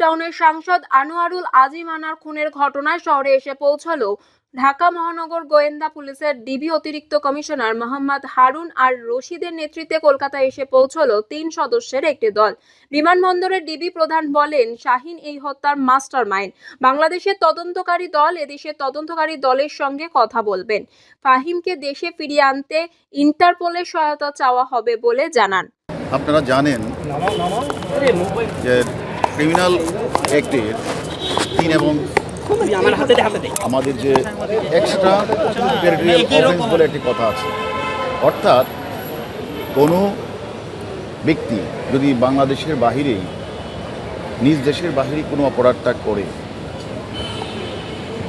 টাউনের সাংসদ আনোয়ারুল আজিম আনার খুনের ঘটনায় শহরে এসে পৌঁছালো ঢাকা মহানগর গোয়েন্দা পুলিশের ডিবি অতিরিক্ত কমিশনার মোহাম্মদ হারুন আর রশিদের নেতৃত্বে কলকাতায় এসে পৌঁছলো তিন সদস্যের একটি দল। বিমানবন্দরের ডিবি প্রধান বলেন শাহিন এই হত্যার মাস্টার মাইন্ড বাংলাদেশের তদন্তকারী দল এদেশের তদন্তকারী দলের সঙ্গে কথা বলবেন। ফাহিমকে দেশে ফিরিয়ে আনতে ইন্টারপোলের সহায়তা চাওয়া হবে বলে জানান। আপনারা জানেন যে ক্রিমিনাল অ্যাক্টের তিন এবং আমাদের যে এক্সট্রা টেরিটোরিয়াল বলে একটি কথা আছে। অর্থাৎ কোনো ব্যক্তি যদি বাংলাদেশের বাহিরেই নিজ দেশের বাহিরে কোনো অপরাধটা করে,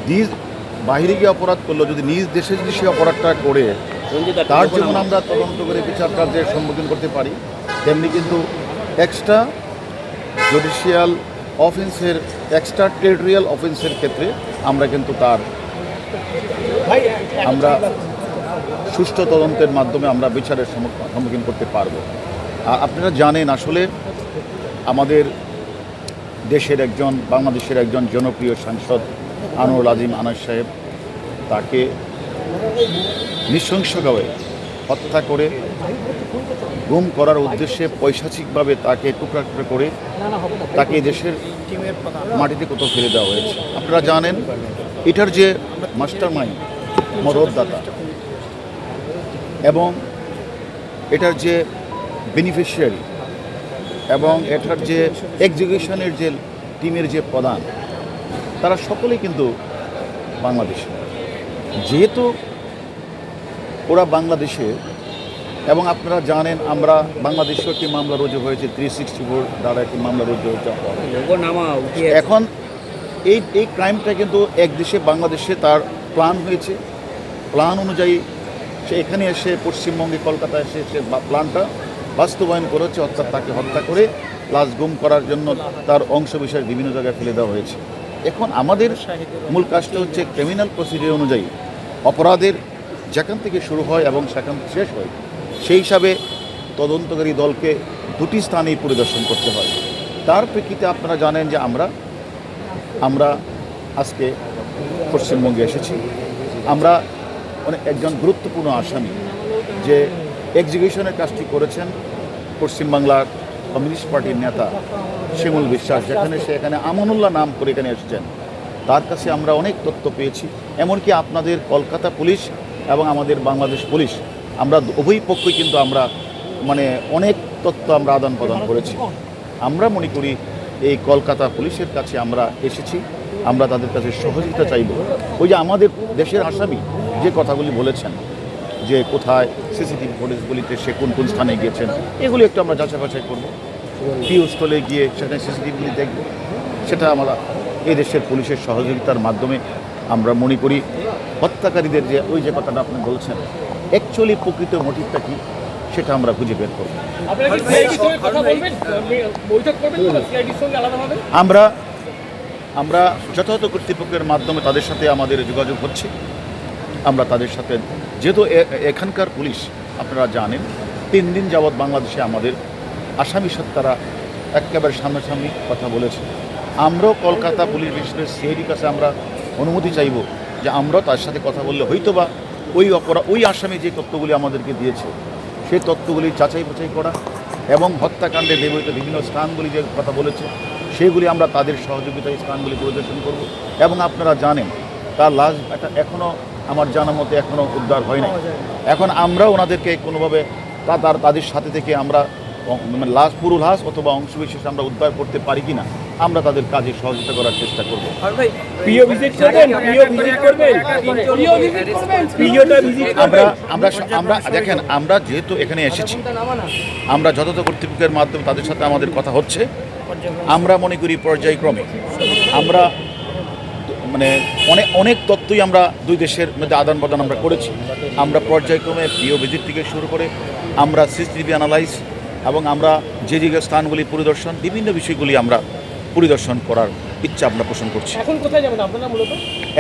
নিজ বাহিরে গিয়ে অপরাধ করল যদি নিজ দেশে যদি সে অপরাধটা করে, তার যেমন আমরা তদন্ত করে বিচার কার্যের সম্মুখীন করতে পারি, তেমনি কিন্তু এক্সট্রা জুডিশিয়াল অফেন্সের এক্সট্রা টেরিটোরিয়াল অফেন্সের ক্ষেত্রে আমরা কিন্তু তার আমরা সুষ্ঠু তদন্তের মাধ্যমে আমরা বিচারের সম্মুখীন করতে পারব। আপনারা জানেন আসলে আমাদের দেশের একজন, বাংলাদেশের একজন জনপ্রিয় সাংসদ আনোয়ার আজিম আনার সাহেব, তাকে নৃশংসভাবে হত্যা করে গুম করার উদ্দেশ্যে পৈশাচিকভাবে তাকে টুকরা টুকরা করে তাকে দেশের মাটিতে কোথাও ফেলে দেওয়া হয়েছে। আপনারা জানেন, এটার যে মাস্টার মাইন্ড মদতদাতা, এবং এটার যে বেনিফিশিয়ারি এবং এটার যে এক্সিকিউশনের যে টিমের যে প্রধান, তারা সকলেই কিন্তু বাংলাদেশে। যেহেতু ওরা বাংলাদেশে এবং আপনারা জানেন আমরা বাংলাদেশেও একটি মামলা রুজু হয়েছে থ্রি সিক্সটি ফোর দ্বারা একটি মামলা রুজু হয়েছে। এখন এই এই ক্রাইমটা কিন্তু এক দেশে বাংলাদেশে তার প্ল্যান হয়েছে। প্ল্যান অনুযায়ী সে এখানে এসে পশ্চিমবঙ্গে কলকাতায় এসে সে প্ল্যানটা বাস্তবায়ন করেছে অর্থাৎ তাকে হত্যা করে লাশ গুম করার জন্য তার অংশ বিষয় বিভিন্ন জায়গায় ফেলে দেওয়া হয়েছে। এখন আমাদের মূল কাজটা হচ্ছে ক্রিমিনাল প্রসিডিউর অনুযায়ী অপরাধের যেখান থেকে শুরু হয় এবং সেখান শেষ হয় সেই হিসাবে তদন্তকারী দলকে দুটি স্থানেই পরিদর্শন করতে হয়। তার প্রেক্ষিতে আপনারা জানেন যে আমরা আমরা আজকে পশ্চিমবঙ্গে এসেছি। আমরা অনেক একজন গুরুত্বপূর্ণ আসামি যে এক্সিকিউশনের কাজটি করেছেন পশ্চিমবাংলার কমিউনিস্ট পার্টির নেতা শিমুল বিশ্বাস, যেখানে সে এখানে আমানুল্লাহ নাম করে এখানে এসেছেন। তার কাছে আমরা অনেক তথ্য পেয়েছি। এমনকি আপনাদের কলকাতা পুলিশ এবং আমাদের বাংলাদেশ পুলিশ আমরা উভয় পক্ষই কিন্তু আমরা মানে অনেক তথ্য আমরা আদান প্রদান করেছি। আমরা মনে করি এই কলকাতা পুলিশের কাছে আমরা এসেছি, আমরা তাদের কাছে সহযোগিতা চাইব। ওই যে আমাদের দেশের আসামি যে কথাগুলি বলেছেন, যে কোথায় সিসিটিভি ফুটেজগুলিতে সে কোন কোন স্থানে গিয়েছেন, এগুলি একটু আমরা যাচাই বাছাই করব। প্রিয় স্থলে গিয়ে সেখানে সিসিটিভিগুলি দেখব, সেটা আমরা এই দেশের পুলিশের সহযোগিতার মাধ্যমে আমরা মনে করি। হত্যাকারীদের যে, ওই যে কথাটা আপনি বলছেন অ্যাকচুয়ালি প্রকৃত মোটিভটা কি সেটা আমরা খুঁজে বের করব। আপনারা কি সিআইডির সঙ্গে কথা বলবেন? বৈঠক করবেন তো সিআইডির সঙ্গে আলাদাভাবে? আমরা আমরা যথাযথ কর্তৃপক্ষের মাধ্যমে তাদের সাথে আমাদের যোগাযোগ হচ্ছে। আমরা তাদের সাথে যেহেতু এখানকার পুলিশ আপনারা জানেন তিন দিন যাবৎ বাংলাদেশে আমাদের আসামির সাথে তারা একেবারে সামনাসামনি কথা বলেছে। আমরাও কলকাতা পুলিশ বিশেষ করে সিআইডির কাছে আমরা অনুমতি চাইব যে আমরাও তার সাথে কথা বললে হয়তো বা ওই অপরা ওই আসামি যে তত্ত্বগুলি আমাদেরকে দিয়েছে সেই তথ্যগুলি যাচাই বাছাই করা এবং হত্যাকাণ্ডে ব্যবহৃত বিভিন্ন স্থানগুলি যে কথা বলেছে সেগুলি আমরা তাদের সহযোগিতায় স্থানগুলি পরিদর্শন করব। এবং আপনারা জানেন তার লাশ একটা এখনও আমার জানা মতে এখনও উদ্ধার হয় না এখন আমরা ওনাদেরকে কোনোভাবে তা তার তাদের সাথে থেকে আমরা মানে লাশ পুরো লাশ অথবা অংশবিশেষ আমরা উদ্ধার করতে পারি কিনা আমরা তাদের কাজে সহযোগিতা করার চেষ্টা করব। প্রিয় ভিজিট করবেন? প্রিয় ভিজিট করবেন? প্রিয় ভিজিট করবেন? প্রিয়টা ভিজিট আমরা আমরা আমরা দেখেন আমরা যেহেতু এখানে এসেছি আমরা যথাযথ কর্তৃপক্ষের মাধ্যমে তাদের সাথে আমাদের কথা হচ্ছে। আমরা মনে করি পর্যায়ক্রমে আমরা মানে অনেক অনেক তথ্যই আমরা দুই দেশের মধ্যে আদান প্রদান আমরা করেছি। আমরা পর্যায়ক্রমে প্রিয় ভিজিট থেকে শুরু করে আমরা সিসিটিভি অ্যানালাইজ এবং আমরা যে যে স্থানগুলি পরিদর্শন বিভিন্ন বিষয়গুলি আমরা পরিদর্শন করার ইচ্ছা আমরা পোষণ করছি। এখন কোথায় যাবেন আপনারা মূলত?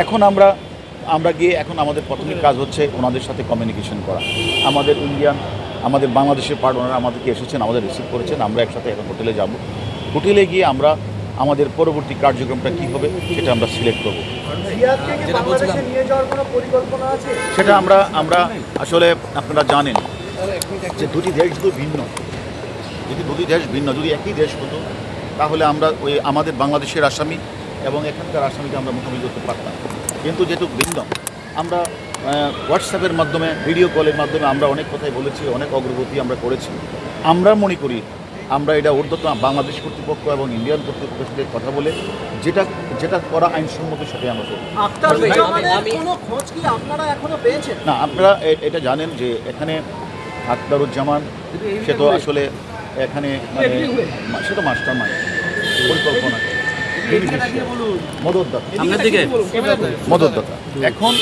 এখন আমরা আমরা গিয়ে এখন আমাদের প্রাথমিক কাজ হচ্ছে ওনাদের সাথে কমিউনিকেশন করা। আমাদের ইন্ডিয়ান আমাদের বাংলাদেশের পার্ট ওনারা আমাদেরকে এসেছেন আমাদের রিসিভ করেছেন আমরা একসাথে এখন হোটেলে যাব। হোটেলে গিয়ে আমরা আমাদের পরবর্তী কার্যক্রমটা কী হবে সেটা আমরা সিলেক্ট করব। সেটা আমরা আমরা আসলে আপনারা জানেন যে দুটি দেশ তো ভিন্ন। যদি দুটি দেশ ভিন্ন যদি একই দেশ হতো তাহলে আমরা ওই আমাদের বাংলাদেশের আসামি এবং এখানকার আসামিকে আমরা মুখোমুখি করতে পারতাম। কিন্তু যেহেতু ভিন্ন আমরা হোয়াটসঅ্যাপের মাধ্যমে ভিডিও কলের মাধ্যমে আমরা অনেক কথাই বলেছি অনেক অগ্রগতি আমরা করেছি। আমরা মনে করি আমরা এটা ঊর্ধ্বতন বাংলাদেশ কর্তৃপক্ষ এবং ইন্ডিয়ান কর্তৃপক্ষের সাথে কথা বলে যেটা যেটা করা আইনসম্মত সেটাই আমরা করব। খোঁজ আপনারা এখনও পেয়েছেন? না আপনারা এটা জানেন যে এখানে আখতারুজ্জামান সে তো আসলে এখানে মানে মা- সে তো মাস্টার মাইন্ড পরিকল্পনা মদতদাতা মদতদাতা এখন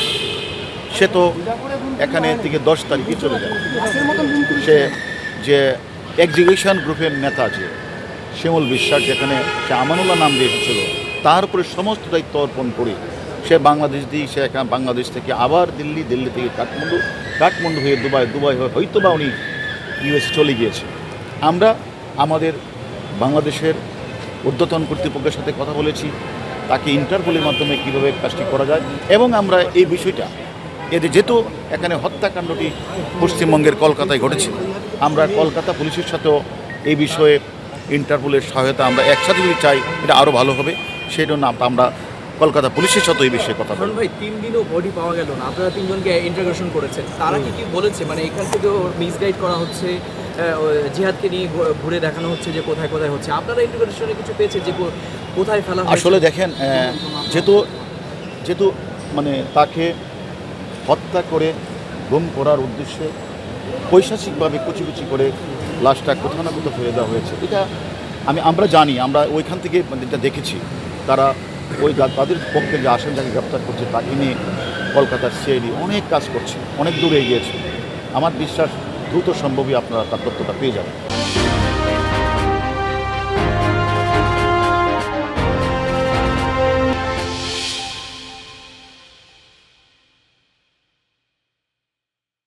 সে তো এখানে থেকে দশ তারিখে চলে যায়। সে যে এক্সিকিউশন গ্রুপের নেতা আছে শ্যামল বিশ্বাস যেখানে সে আমানুল্লাহ নাম দিয়ে এসেছিল তার উপরে সমস্ত দায়িত্ব অর্পণ করে সে বাংলাদেশ দিয়ে সে এখানে বাংলাদেশ থেকে আবার দিল্লি দিল্লি থেকে কাঠমান্ডু কাঠমান্ডু হয়ে দুবাই দুবাই হয়ে হয়তো বা উনি ইউএস চলে গিয়েছে। আমরা আমাদের বাংলাদেশের ঊর্ধ্বতন কর্তৃপক্ষের সাথে কথা বলেছি তাকে ইন্টারপোলের মাধ্যমে কীভাবে কাজটি করা যায় এবং আমরা এই বিষয়টা এতে যেহেতু এখানে হত্যাকাণ্ডটি পশ্চিমবঙ্গের কলকাতায় ঘটেছে আমরা কলকাতা পুলিশের সাথেও এই বিষয়ে ইন্টারপোলের সহায়তা আমরা একসাথে যদি চাই এটা আরও ভালো হবে সেই জন্য আমরা কলকাতা পুলিশের সাথে এই বিষয়ে কথা কারণ ভাই তিন দিনও বডি পাওয়া গেল না আপনারা তিনজনকে ইন্টারগ্রেশন করেছেন তারা কি কি বলেছে? মানে এখান থেকেও মিসগাইড করা হচ্ছে জিহাদকে নিয়ে ঘুরে দেখানো হচ্ছে যে কোথায় কোথায় হচ্ছে। আপনারা ইন্টারগ্রেশনে কিছু পেয়েছে যে কোথায় ফেলা আসলে দেখেন যেহেতু যেহেতু মানে তাকে হত্যা করে গুম করার উদ্দেশ্যে পৈশাচিকভাবে কুচি কুচি করে লাশটা কোথাও না কোথাও ফেলে দেওয়া হয়েছে। এটা আমি, আমরা জানি, আমরা ওইখান থেকে মানে যেটা দেখেছি, তারা ওই তাদের পক্ষে যে আসেন, যাকে গ্রেপ্তার করছে, তাকে নিয়ে কলকাতার সিআইডি অনেক কাজ করছে, অনেক দূরে এগিয়েছে। আমার বিশ্বাস দ্রুত সম্ভবই আপনারা তার তথ্যটা পেয়ে যাবেন।